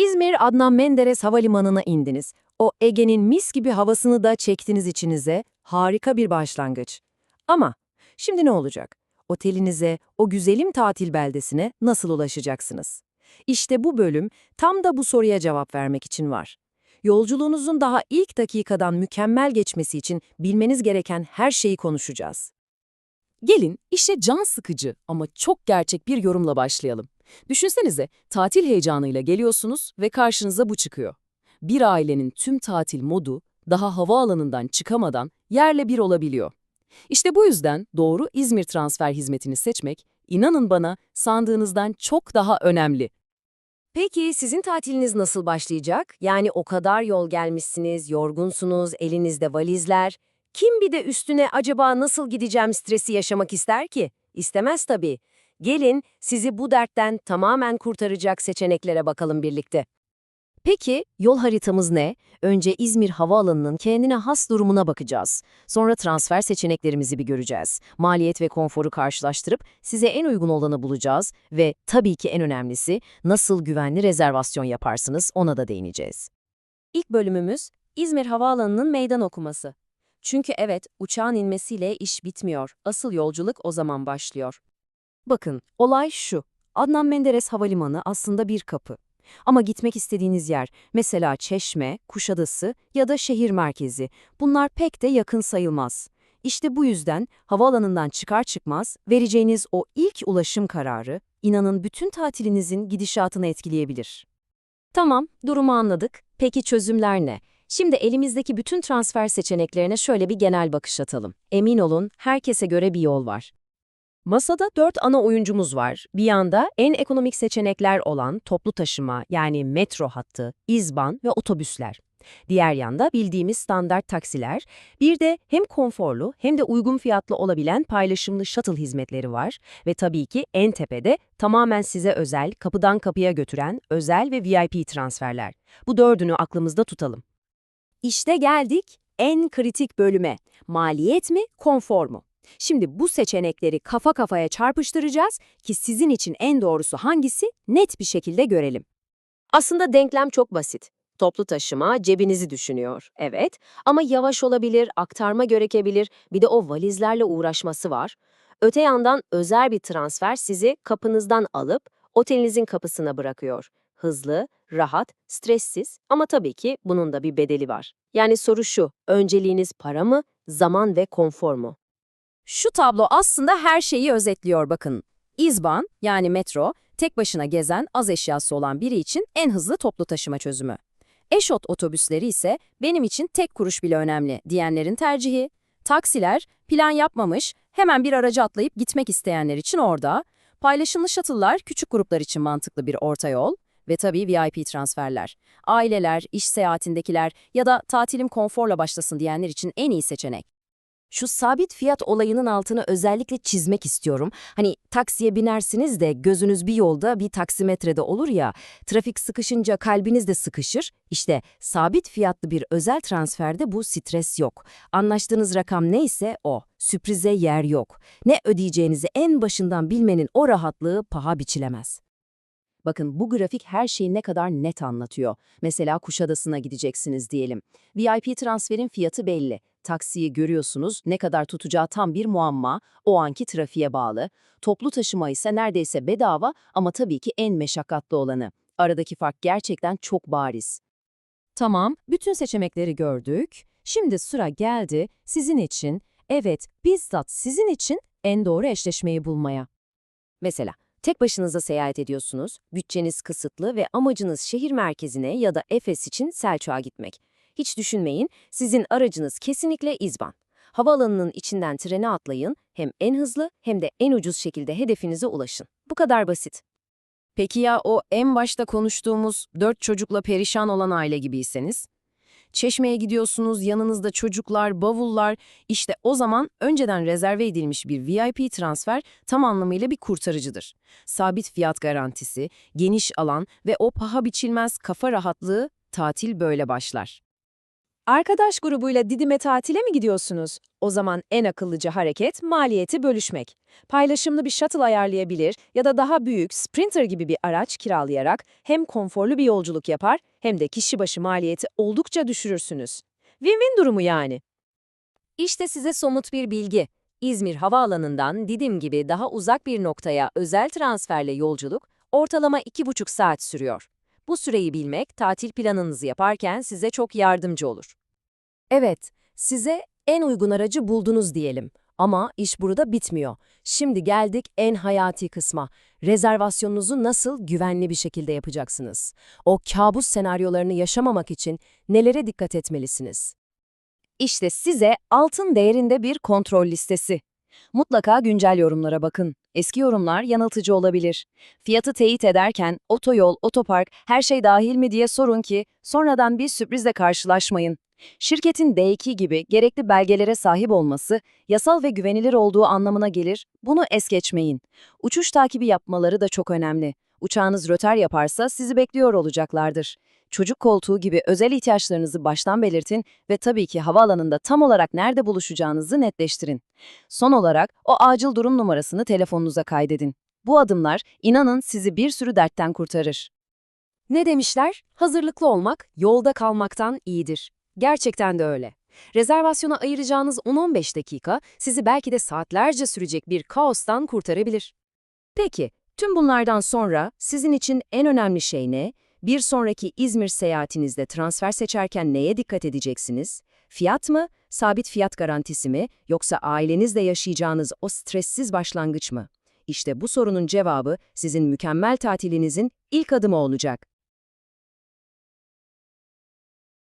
İzmir Adnan Menderes Havalimanı'na indiniz. O Ege'nin mis gibi havasını da çektiniz içinize. Harika bir başlangıç. Ama şimdi ne olacak? Otelinize, o güzelim tatil beldesine nasıl ulaşacaksınız? İşte bu bölüm tam da bu soruya cevap vermek için var. Yolculuğunuzun daha ilk dakikadan mükemmel geçmesi için bilmeniz gereken her şeyi konuşacağız. Gelin işe can sıkıcı ama çok gerçek bir yorumla başlayalım. Düşünsenize tatil heyecanıyla geliyorsunuz ve karşınıza bu çıkıyor. Bir ailenin tüm tatil modu daha havaalanından çıkamadan yerle bir olabiliyor. İşte bu yüzden doğru İzmir transfer hizmetini seçmek, inanın bana sandığınızdan çok daha önemli. Peki sizin tatiliniz nasıl başlayacak? Yani o kadar yol gelmişsiniz, yorgunsunuz, elinizde valizler. Kim bir de üstüne acaba nasıl gideceğim stresi yaşamak ister ki? İstemez tabii. Gelin sizi bu dertten tamamen kurtaracak seçeneklere bakalım birlikte. Peki yol haritamız ne? Önce İzmir Havaalanı'nın kendine has durumuna bakacağız. Sonra transfer seçeneklerimizi bir göreceğiz. Maliyet ve konforu karşılaştırıp size en uygun olanı bulacağız ve tabii ki en önemlisi nasıl güvenli rezervasyon yaparsınız ona da değineceğiz. İlk bölümümüz İzmir Havaalanı'nın meydan okuması. Çünkü evet uçağın inmesiyle iş bitmiyor. Asıl yolculuk o zaman başlıyor. Bakın olay şu. Adnan Menderes Havalimanı aslında bir kapı. Ama gitmek istediğiniz yer, mesela Çeşme, Kuşadası ya da şehir merkezi, bunlar pek de yakın sayılmaz. İşte bu yüzden havaalanından çıkar çıkmaz vereceğiniz o ilk ulaşım kararı, inanın bütün tatilinizin gidişatını etkileyebilir. Tamam, durumu anladık. Peki çözümler ne? Şimdi elimizdeki bütün transfer seçeneklerine şöyle bir genel bakış atalım. Emin olun, herkese göre bir yol var. Masada dört ana oyuncumuz var. Bir yanda en ekonomik seçenekler olan toplu taşıma yani metro hattı, izban ve otobüsler. Diğer yanda bildiğimiz standart taksiler, bir de hem konforlu hem de uygun fiyatlı olabilen paylaşımlı shuttle hizmetleri var ve tabii ki en tepede tamamen size özel, kapıdan kapıya götüren özel ve VIP transferler. Bu dördünü aklımızda tutalım. İşte geldik en kritik bölüme. Maliyet mi, konfor mu? Şimdi bu seçenekleri kafa kafaya çarpıştıracağız ki sizin için en doğrusu hangisi net bir şekilde görelim. Aslında denklem çok basit. Toplu taşıma cebinizi düşünüyor, evet. Ama yavaş olabilir, aktarma gerekebilir, bir de o valizlerle uğraşması var. Öte yandan özel bir transfer sizi kapınızdan alıp otelinizin kapısına bırakıyor. Hızlı, rahat, stressiz ama tabii ki bunun da bir bedeli var. Yani soru şu, önceliğiniz para mı, zaman ve konfor mu? Şu tablo aslında her şeyi özetliyor bakın. İzban yani metro, tek başına gezen az eşyası olan biri için en hızlı toplu taşıma çözümü. Eşot otobüsleri ise benim için tek kuruş bile önemli diyenlerin tercihi. Taksiler plan yapmamış, hemen bir araca atlayıp gitmek isteyenler için orada. Paylaşımlı shuttle'lar küçük gruplar için mantıklı bir orta yol. Ve tabii VIP transferler. Aileler, iş seyahatindekiler ya da tatilim konforla başlasın diyenler için en iyi seçenek. Şu sabit fiyat olayının altını özellikle çizmek istiyorum. Hani taksiye binersiniz de gözünüz bir yolda bir taksimetrede olur ya, trafik sıkışınca kalbiniz de sıkışır. İşte sabit fiyatlı bir özel transferde bu stres yok. Anlaştığınız rakam neyse o. Sürprize yer yok. Ne ödeyeceğinizi en başından bilmenin o rahatlığı paha biçilemez. Bakın bu grafik her şeyi ne kadar net anlatıyor. Mesela Kuşadası'na gideceksiniz diyelim. VIP transferin fiyatı belli. Taksiyi görüyorsunuz, ne kadar tutacağı tam bir muamma, o anki trafiğe bağlı. Toplu taşıma ise neredeyse bedava ama tabii ki en meşakkatli olanı. Aradaki fark gerçekten çok bariz. Tamam, bütün seçenekleri gördük. Şimdi sıra geldi sizin için, evet bizzat sizin için en doğru eşleşmeyi bulmaya. Mesela tek başınıza seyahat ediyorsunuz, bütçeniz kısıtlı ve amacınız şehir merkezine ya da Efes için Selçuk'a gitmek. Hiç düşünmeyin, sizin aracınız kesinlikle İzban. Havaalanının içinden trene atlayın, hem en hızlı hem de en ucuz şekilde hedefinize ulaşın. Bu kadar basit. Peki ya o en başta konuştuğumuz dört çocukla perişan olan aile gibiyseniz? Çeşmeye gidiyorsunuz, yanınızda çocuklar, bavullar, işte o zaman önceden rezerve edilmiş bir VIP transfer tam anlamıyla bir kurtarıcıdır. Sabit fiyat garantisi, geniş alan ve o paha biçilmez kafa rahatlığı tatil böyle başlar. Arkadaş grubuyla Didim'e tatile mi gidiyorsunuz? O zaman en akıllıca hareket maliyeti bölüşmek. Paylaşımlı bir shuttle ayarlayabilir ya da daha büyük Sprinter gibi bir araç kiralayarak hem konforlu bir yolculuk yapar hem de kişi başı maliyeti oldukça düşürürsünüz. Win-win durumu yani. İşte size somut bir bilgi. İzmir Havaalanı'ndan Didim gibi daha uzak bir noktaya özel transferle yolculuk ortalama 2,5 saat sürüyor. Bu süreyi bilmek tatil planınızı yaparken size çok yardımcı olur. Evet, size en uygun aracı buldunuz diyelim. Ama iş burada bitmiyor. Şimdi geldik en hayati kısma. Rezervasyonunuzu nasıl güvenli bir şekilde yapacaksınız? O kabus senaryolarını yaşamamak için nelere dikkat etmelisiniz? İşte size altın değerinde bir kontrol listesi. Mutlaka güncel yorumlara bakın. Eski yorumlar yanıltıcı olabilir. Fiyatı teyit ederken otoyol, otopark, her şey dahil mi diye sorun ki sonradan bir sürprizle karşılaşmayın. Şirketin D2 gibi gerekli belgelere sahip olması, yasal ve güvenilir olduğu anlamına gelir, bunu es geçmeyin. Uçuş takibi yapmaları da çok önemli. Uçağınız röter yaparsa sizi bekliyor olacaklardır. Çocuk koltuğu gibi özel ihtiyaçlarınızı baştan belirtin ve tabii ki havaalanında tam olarak nerede buluşacağınızı netleştirin. Son olarak o acil durum numarasını telefonunuza kaydedin. Bu adımlar inanın sizi bir sürü dertten kurtarır. Ne demişler? Hazırlıklı olmak yolda kalmaktan iyidir. Gerçekten de öyle. Rezervasyona ayıracağınız 10-15 dakika sizi belki de saatlerce sürecek bir kaostan kurtarabilir. Peki, tüm bunlardan sonra sizin için en önemli şey ne? Bir sonraki İzmir seyahatinizde transfer seçerken neye dikkat edeceksiniz? Fiyat mı, sabit fiyat garantisi mi, yoksa ailenizle yaşayacağınız o stressiz başlangıç mı? İşte bu sorunun cevabı sizin mükemmel tatilinizin ilk adımı olacak.